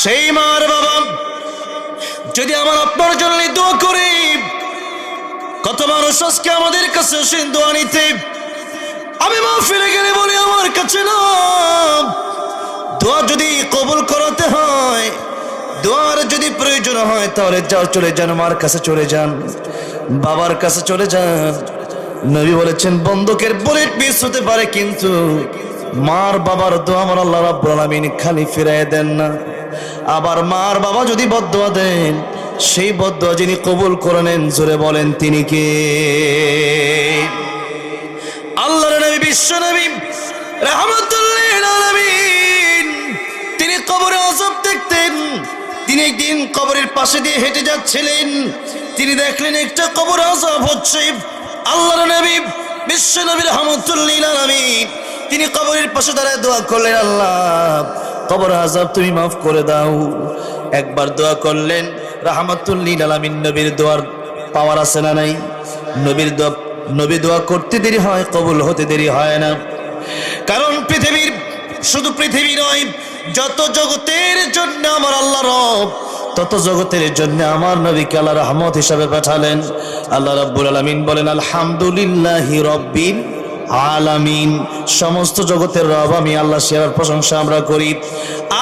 সেই মার বাবা। যদি আমার আপনার জন্য দোয়া করে, কত মানুষ আজকে আমাদের কাছে আসেন দোয়া নিতে। আমি মা ফিরে গেলে বলি, আমার কাছে না। দোয়া যদি কবুল করাতে হয়, দোয়ার যদি প্রয়োজন হয়, তাহলে যাও চলে যান, মার কাছে চলে যান, বাবার কাছে চলে যান। নবী বলেছেন, বন্দুকের বুলেট মিস হতে পারে, কিন্তু মার বাবার দোয়া আমার আল্লাহ রাব্বুল আলামিন খালি ফিরায় দেন না। আবার মার বাবা যদি বদদোয়া দেন, সেই বদদোয়া যিনি কবুল করে নেন, জোরে বলেন, তিনি কে? আল্লাহর নবী, বিশ্ব নবী তিনি কবরে আজব দেখতেন। তিনি একদিন কবরের পাশে দিয়ে হেঁটে যাচ্ছিলেন। তিনি দেখলেন, একটা কবর আজব হচ্ছে। আল্লাহর নবী, বিশ্ব নবী রহমতুল্লাহ তিনি কবরের পাশে দাঁড়ায় দোয়া করলেন, আল্লাহ কবর আজব তুমি মাফ করে দাও। একবার দোয়া করলেন রহমতুল্লিল আলামিন, নবীর দোয়ার পাওয়ার আছে না নাই? নবীর দোয়া, নবী দোয়া করতে দেরি হয়, কবুল হতে দেরি হয় না। কারণ পৃথিবীর, শুধু পৃথিবী নয়, যত জগতের জন্য আমার আল্লাহ রব, তত জগতের জন্য আমার নবীকে আল্লাহ রহমত হিসাবে পাঠালেন। আল্লাহ রাব্বুল আলামিন বলেন, আলহামদুলিল্লাহি রব্বিল আলামিন, সমস্ত জগতের রব, আমি আল্লাহ সেবার প্রশংসা আমরা করি।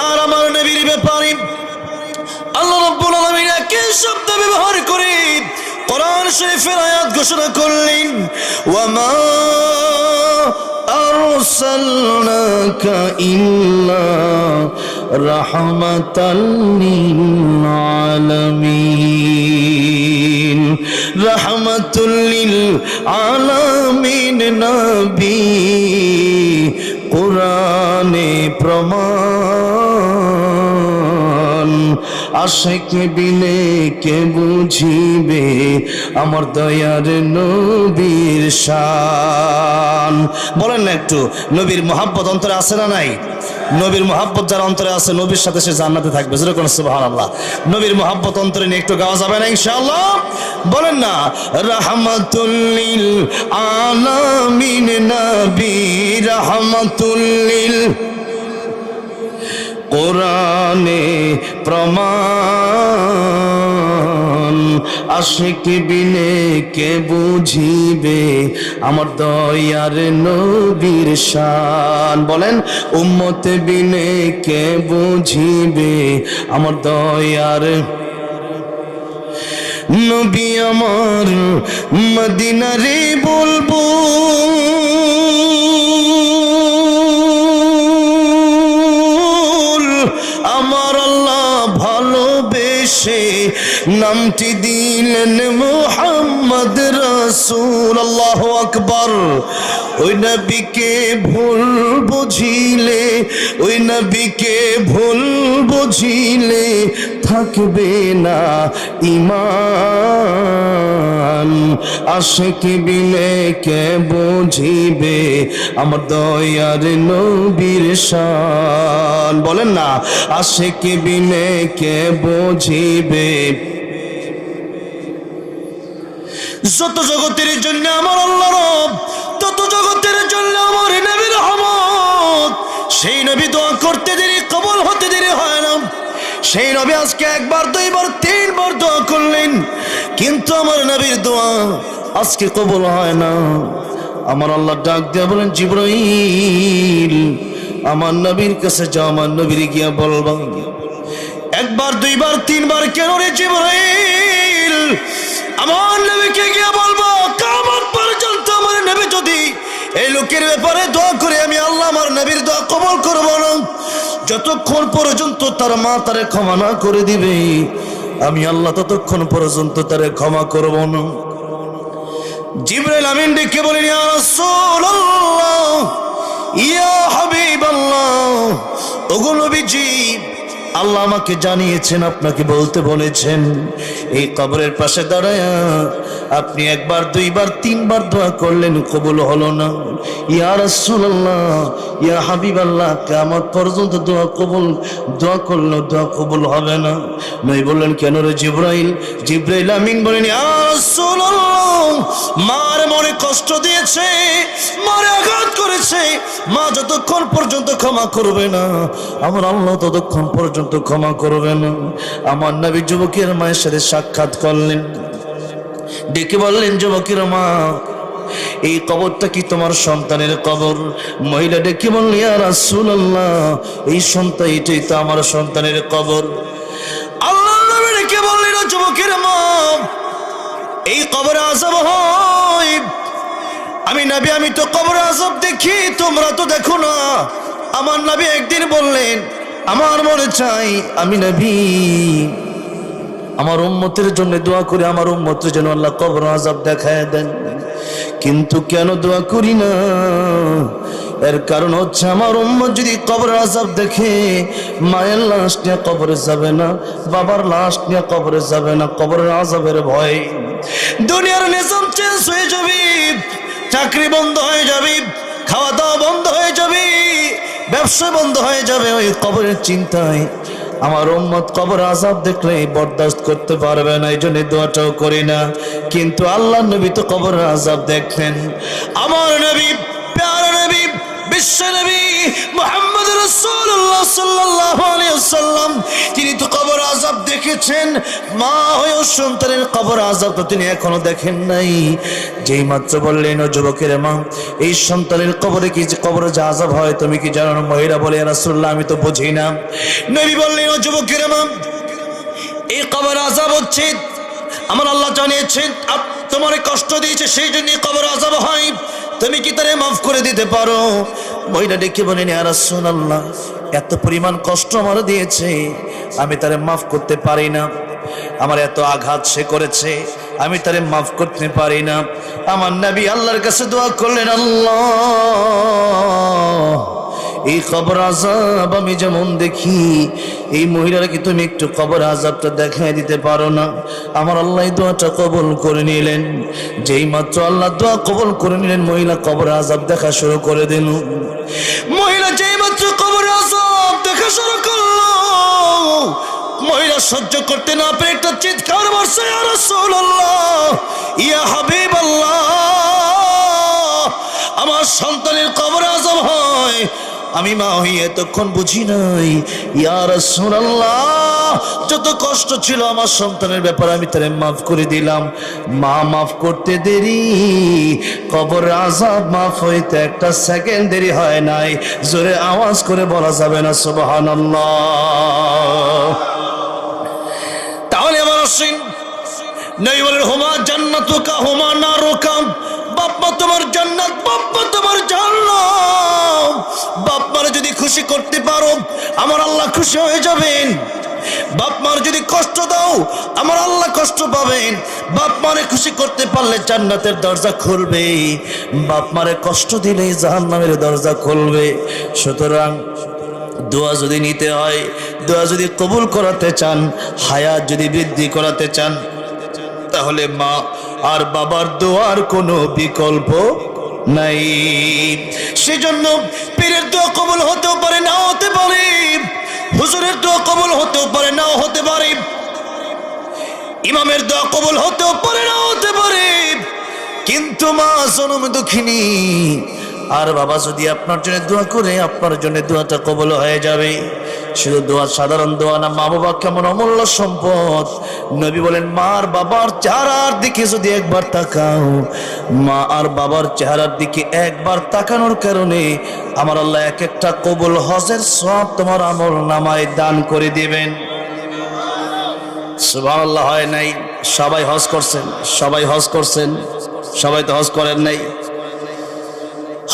আর আমার নবীর ব্যাপারে আল্লাহ রাব্বুল আলামিন একই শব্দ ব্যবহার করে কোরআন শরীফের আয়াত ঘোষণা করলেন, ওয়ামা আরসালনাকা ইল্লা রাহমাতাল লিল রাহমাতুল লিল আলামিন নবী কোরআনে প্রমাণ আশেক বিনে কে বুঝিবে আমার দয়ার নবীর শান? বলেন না একটু, নবীর মহাব্বত অন্তরে আছে না নাই? নবীর মহাব্বত যার অন্তরে আছে, নবীর সাথে সে জান্নাতে থাকবে। যেরকম সুবহানাল্লাহ। নবীর মহাব্বত অন্তরে নিয়ে একটু গাওয়া যাবে না ইনশাআল্লাহ? বলেন না, রাহমাতুল্লিল আলামিন নবী, রাহমাতুল্লিল কোরআনে প্রমাণ। আশিক বিনে কে বুঝিবে? আমার দয়ার নবীর শান। বলেন, উম্মত বিনে কে বুঝিবে? আমার দয়ার নবী আমার মদিনারে বলব নামটি দিলেন মোহাম্মদ রসুল আল্লাহ আকবর। ওই নবীকে ভুল বুঝিলে ওই নবীকে ভুল বুঝিলে থাকবে না ইমান। আশেক বিনে কে বুঝিবে আমার দয়ার নবীর শান? বলেন না, আশেক বিনে কে বুঝিবে? যত জগতের জন্য আমার আল্লাহ রব, তত জগতের জন্য আমার নবীর রহমত। সেই নবী দোয়া করতে দেরি কবল হতে সেই নবী আজকে একবার, দুইবার, তিনবার দোয়া করলেন। কিন্তু আমার নবীর দোয়া আজকে কবল হয় না। আমার আল্লাহ ডাক দেয়া বলেন, জিব্রাইল, আমার নবীর কাছে যাও, আমার নবীর গিয়া বলবা। একবার, দুইবার, তিনবার, কেন রে জিব্রাইল? আমার নবীকে গিয়ে বলব, কামত পর্যন্ত আমার নবী যদি এই লোকের ব্যাপারে দোয়া করে, আমি আল্লাহ আমার নবীর দোয়া কবল করব না। যতক্ষণ পর্যন্ত তার মা তারে ক্ষমা না করে দিবে, আমি আল্লাহ ততক্ষণ পর্যন্ত তারে ক্ষমা করব না। জিব্রাইল আমিন ডেকে বলেন, ইয়া রাসূলুল্লাহ, ইয়া হাবিবাল্লাহ, ওগো নবীজি, আল্লাহ আমাকে জানিয়েছেন, আপনাকে বলতে বলেছেন, এই কবরের পাশে দাঁড়ায় আপনি একবার, দুইবার, তিনবার দোয়া করলেন, কবুল হলো না। ইয়া রাসূলুল্লাহ, ইয়া হাবিবাল্লাহ, কিয়ামত পর্যন্ত দোয়া কবুল, দোয়া করল দোয়া কবুল হবে না। নই বললেন, কেন রে জিব্রাইল? জিব্রাইল আমিন বলেন, ইয়া রাসূলুল্লাহ, মার মনে কষ্ট দিয়েছে, মারে আঘাত করেছে, মা যতক্ষণ পর্যন্ত ক্ষমা করবে না, আমার আল্লাহ ততক্ষণ পর্যন্ত ক্ষমা করবে না। আমার নবী যুবকের মায়ের সাথে সাক্ষাৎ করলেন। ডেকে বললেন, যুবকের মা, এই কবরটা কি তোমার সন্তানের কবর? মহিলা ডেকে বললেন ইয়া রাসূলুল্লাহ, এই সন্তান এটাই তো আমার সন্তানের কবর। আল্লাহ নবী ডেকে বললেন যুবকের মা, এই কবর আজব হয়। আমি নবী, আমি তো কবর আজব দেখি, তোমরা তো দেখো না। আমার নবী একদিন বললেন, আমার মনে চাই আমি নবী। আমার উম্মতের জন্য দোয়া করে আমার উম্মতের জন্য আল্লাহ কবর আজাব দেখায় দেন। কিন্তু কেন দোয়া করি না? এর কারণ হচ্ছে আমার উম্মত যদি কবর আজাব দেখে, মায়ের লাশ নিয়ে কবরে যাবে না, বাবার লাশ নিয়ে কবরে যাবে না, কবরের আজাবের ভয়। দুনিয়ার নিজাম চেঞ্জ হয়ে যাবে, চাকরি বন্ধ হয়ে যাবে, খাওয়া দাওয়া বন্ধ হয়ে যাবে, ব্যবসা বন্ধ হয়ে যাবে, ওই কবরের চিন্তায় আমার উম্মত কবর আজাব দেখলে বরদাস্ত করতে পারবে না এই জন্য দোয়াটাও করি না। কিন্তু আল্লাহ নবী তো কবর আজাব দেখলেন। আমার নবী, প্যারা নবী, বিশ্ব নবী মোহাম্মদ রসুল্লাহ ওয়াসাল্লাম, তিনি তো কবর আজাব দেখেছেন। মা হয়েও সন্তানের কবর আজাব তো তিনি এখনও দেখেন নাই। যেই মাত্র বললেন, ও যুবকের মা, এই সন্তানের কবরে কি কবরে যে আজাব হয়, তুমি কি জানো? মহিলা বলে রাসূলুল্লাহ, আমি তো বুঝি না। নবী বললেন, ও যুবকের মা, এই কবর আজাব হচ্ছে, আমার আল্লাহ জানিয়েছেন তোমার কষ্ট দিয়েছে, সেই জন্য কবর আজাব হয়। তুমি কি তারে মাফ করে দিতে পারো? মহিলা ডেকে বলেন আল্লাহ এত পরিমাণ কষ্ট আমার দিয়েছে, আমি তারে মাফ করতে পারি না। আমার এত আঘাত সে করেছে, আমি তারে মাফ করতে পারি না। আমার নবী আল্লাহর কাছে দোয়া করলেন, আল্লাহ এই কবর আজাব আমি যেমন দেখি, এই মহিলারা কি তুমি একটু কবর আজাবটা দেখাই দিতে পারো না? আমার আল্লাহ দোয়াটা কবল করে নিলেন। যেই মাত্র আল্লাহ দোয়া কবল করে নিলেন, মহিলা কবর আজাব দেখা শুরু করে দিল। মহিলা যেই মাত্র কবর আজাব দেখা শুরু করল, মহিলা সহ্য করতে না পেরে একটা চিৎকার ইয়া রাসূলুল্লাহ, ইয়া হাবিবাল্লাহ। আমি মা হই, এতক্ষণ বুঝি নাই। ইয়ার রাসূলুল্লাহ, যত কষ্ট ছিল আমার সন্তানের ব্যাপারে আমি তারে মাফ করে দিলাম। মা মাফ করতে দেরি, কবর আজাব মাফ হইতে একটা সেকেন্ড দেরি হয় নাই। জোরে আওয়াজ করে বলা যাবে না, সুবহানাল্লাহ। তাহলে আমার আসেন নবী বলেন হোমা জান্নাতুকা, হোমা না বাপ্পা খুশি করতে পারো, আমার আল্লাহ খুশি হয়ে যাবেন। বাপ মার যদি কষ্ট দাও, আমার আল্লাহ কষ্ট পাবেন। বাপ মারে খুশি করতে পারলে জান্নাতের দরজা খুলবে। বাপ মারে কষ্ট দিলে জাহান্নামের দরজা খুলবে। সুতরাং দোয়া যদি নিতে হয়, দোয়া যদি কবুল করাতে চান, হায়াত যদি বৃদ্ধি করাতে চান, তাহলে মা আর বাবার দোয়ার কোনো বিকল্প নাই। সেজন্য পীরের দোয়া কবল হতেও পারে, নাও হতে পারে। হুজুরের দোয়া কবল হতেও পারে, নাও হতে পারে। ইমামের দোয়া কবল হতেও পারে, নাও হতে পারে। কিন্তু মা জনম দুঃখিনী আর বাবা যদি আপনার জন্য দোয়া করে, আপনার জন্য দোয়াটা কবল হয়ে যাবে। শুধু দোয়া, সাধারণ দোয়া না মা বাবা কেমন অমূল্য সম্পদ। নবী বলেন মা আর বাবার চেহারার দিকে যদি একবার তাকাও, মা আর বাবার চেহারার দিকে একবার তাকানোর কারণে আমার আল্লাহ এক একটা কবুল হজের সব তোমার আমল নামায় দান করে দিবেন। সুবহানাল্লাহ, হয় নাই? সবাই হজ করছেন? সবাই হজ করছেন? সবাই তো হজ করেন নাই?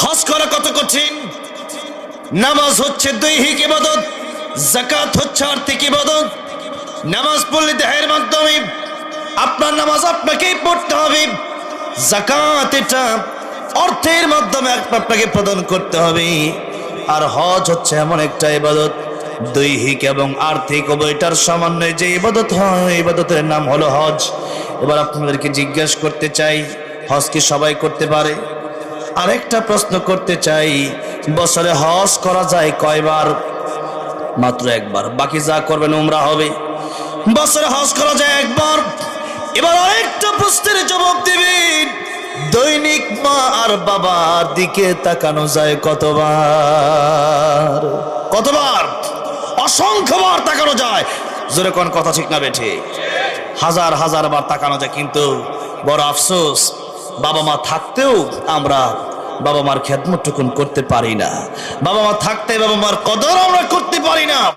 হজ করা কত কঠিন? নামাজ হচ্ছে দৈহিক ইবাদত জাকাত হচ্ছে আর্থিক ইবাদত। নামাজ পড়লে দেহের মাধ্যমে আপনার নামাজ আপনাকেই পড়তে হবে। জাকাত এটা অর্থের মাধ্যমে আপনাকে প্রদান করতে হবে। আর হজ হচ্ছে এমন একটা ইবাদত, দৈহিক এবং আর্থিক উভয়টার সমন্বয়ে যে ইবাদত হয় ইবাদতের নাম হলো হজ। এবার আপনাদেরকে জিজ্ঞাসা করতে চাই, হজ কি সবাই করতে পারে? আরেকটা প্রশ্ন করতে চাই, বছরে হজ করা যায় কয়বার? মাত্র একবার। বাকি যা করবেন উমরা হবে। বছরে হজ করা যায় একবার। এবার আরেকটা প্রশ্নের জবাব দেবেন, দৈনিক মা আর বাবার দিকে তাকানো যায় কতবার? কতবার? অসংখ্যবার তাকানো যায়। জোরে কোন কথা ঠিক না বেঠে। হাজার হাজার বার তাকানো যায়, কিন্তু বড় আফসোস বাবা মা থাকতেও আমরা বাবা মার খেদমতটুকুন করতে পারি না। বাবা মা থাকতে বাবা মার কদর আমরা করতে পারি না।